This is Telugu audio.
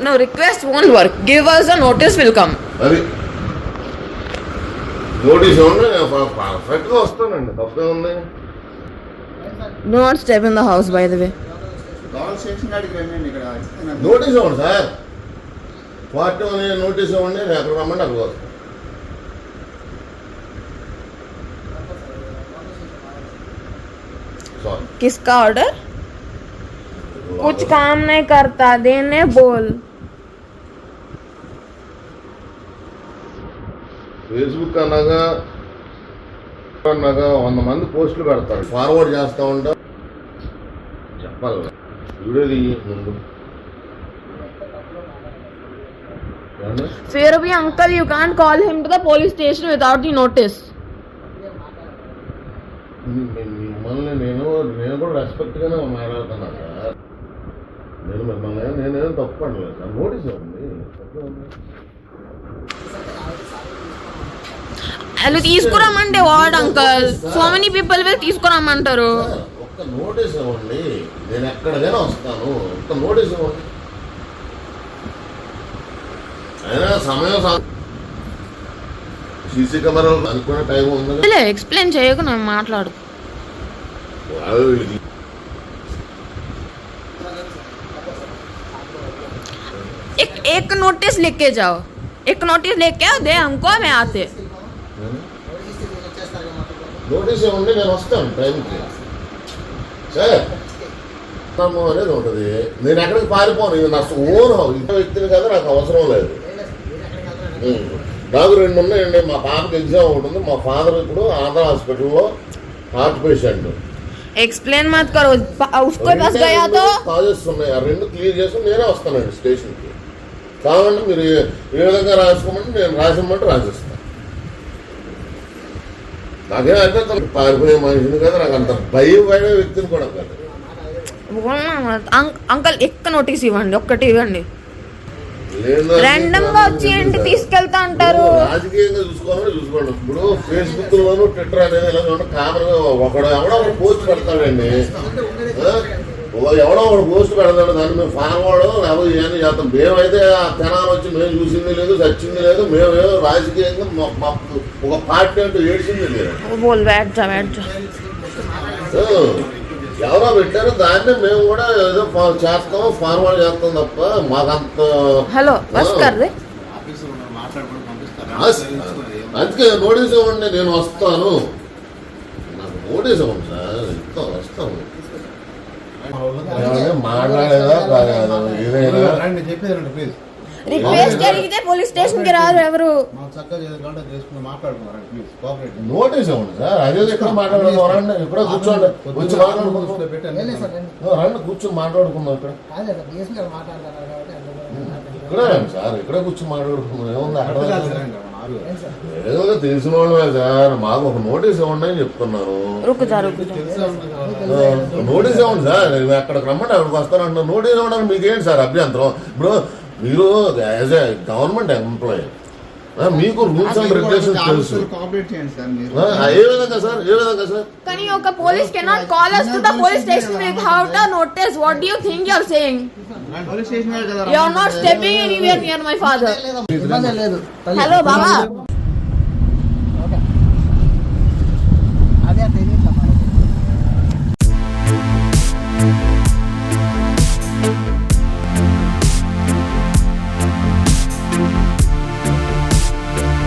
No, request won't work. Give us a notice, will come. అది నోటీస్ పర్ఫెక్ట్గా వస్తానండి తప్పే ఉంది No one step in the house, by the way. Governor station కాడికి రండి ఇక్కడ ఇస్తున్నాను. నోటీస్ ఇవ్వండి సార్ పార్టీ నోటీస్ ఇవ్వండి నేను ఎక్కడ రమ్మండి అక్కడ వస్తాను. Sorry Kiska order? कुछ काम नहीं करता देने बोल ఫేస్బుక్ అనగా అనగా వంద మంది పోస్టులు పెడతారు ఫార్వర్డ్ చేస్తా ఉంటా చెప్పాలి కదా. వీడియో తీయి ముందు ఏమండి? फिर भी uncle you can't call him to the police station without the notice మీ- మీ- మిమ్మల్ని నేను నేను కూడా రెస్పెక్ట్ గానే మాట్లాడుతున్నాను సార్ నేను మిమ్మల్ని నేనేం తప్పు అనలేదు నోటీస్ ఉంది. వాళ్ళు తీసుకురమ్మంటే what uncle. So many people will తీసుకురమ్మంటారు sir, ఒక్క నోటీస్ ఇవ్వండి. నేను ఎక్కడికైనా వస్తాను. ఒక్క నోటీస్ ఇవ్వండి. అయినా సమయం సీసీ కెమెరాలు అనుకునే టైం ఉంది. ఎక్స్ప్లెయిన్ చేయకు నేను మాట్లాడు వాళ్ళు ఇది एक एक नोटिस लिख के जाओ एक नोटिस लेके आओ दे हमको मैं आते నోటీస్ ఇవ్వండి నేను వస్తాను టైంకి సార్ నమ్మకం అనేది ఉంటుంది నేను ఎక్కడికి పారిపోను ఇది నా ఓన్ హౌస్ ఇంత వ్యక్తిని కదా నాకు అవసరం లేదు ఉం. నాకు రెండు ఉన్నాయండి మా పాపకి ఎగ్జామ్ ఒకటి ఉంది మా ఫాదర్ ఇప్పుడు ఆంధ్ర హాస్పిటల్లో హార్ట్ పేషెంట్ एक्सप्लेन मत करो पा- उसके पास गया तो కాజెస్ ఉన్నాయి ఆ రెండు క్లియర్ చేసి నేనే వస్తానండి స్టేషన్కి కావాలంటే మీరు ఏ విధంగా రాసుకోమంటే నేను రాసిమ్మంటే రాసిస్తాను నాకేం అనిపిస్తుంది పారిపోయే మనిషిని కదా నాకు అంత భయం పైన వ్యక్తిని కూడా కాదు. అంకల్ ఎక్క నోటీస్ ఇవ్వండి ఒక్కటి ఇవ్వండి. వచ్చి తీసుకెళ్తా అంటారు? రాజకీయంగా చూసుకోవాలని చూసుకోండి. ఇప్పుడు ఫేస్బుక్ లోను ట్విట్టర్ అనేది ఎలా కామన్గా ఒకడు ఎవడో పోస్ట్ పెడతాడండి. ఎవడో ఒకడు పోస్ట్ పెడతాడు దాన్ని మేము ఫార్వర్డ్ లేకపోతే ఏం చేస్తాం. మేమైతే ఆ తెనాలు వచ్చి మేము చూసింది లేదు చచ్చింది లేదు మేము ఏదో రాజకీయంగా ఒక పార్టీ అంటూ ఏడ్చింది లేదు ఎవరో పెట్టారు దాన్ని మేము కూడా ఏదో చేస్తాము ఫార్వర్డ్ చేస్తాం తప్ప మాకంత హలో అందుకే నోటీస్ ఇవ్వండి నేను వస్తాను. నాకు నోటీస్ ఇవ్వండి సార్ ఇంత వస్తాను. రిక్వెస్ట్ జరిగితే పోలీస్ స్టేషన్కి రారు ఎవరు? నోటీస్ ఇవ్వండి సార్. అదే ఇక్కడ మాట్లాడదాం రండి ఇక్కడ కూర్చోండి. వచ్చి మాట్లాడుకుందాం. రండి. కూర్చొని మాట్లాడుకుందాం ఇక్కడ. ఇక్కడే రండి సార్ ఇక్కడే కూర్చొని మాట్లాడుకుందాం. ఏముంది? అక్కడ ఏదో తెలిసిన వాళ్ళమే సార్. మాకు ఒక నోటీస్ ఇవ్వండి అని చెప్తున్నారు. నోటీస్ ఇవ్వండి సార్. అక్కడికి రమ్మంటే అక్కడికి వస్తానంటున్నాను నోటీస్ ఇవ్వడానికి మీకేంటి సార్ అభ్యంతరం? ఇప్పుడు మీరు యాజ్ ఏ గవర్నమెంట్ ఎంప్లాయీ మీకు రూల్స్ అండ్ రెగ్యులేషన్స్ తెలుసు ఏ విధంగా సార్ ఏ విధంగా సార్ కానీ ఒక police cannot call us to the police station without a notice what do you think you are saying you are not stepping anywhere near my father hello బాబా అదే తెలియట్లా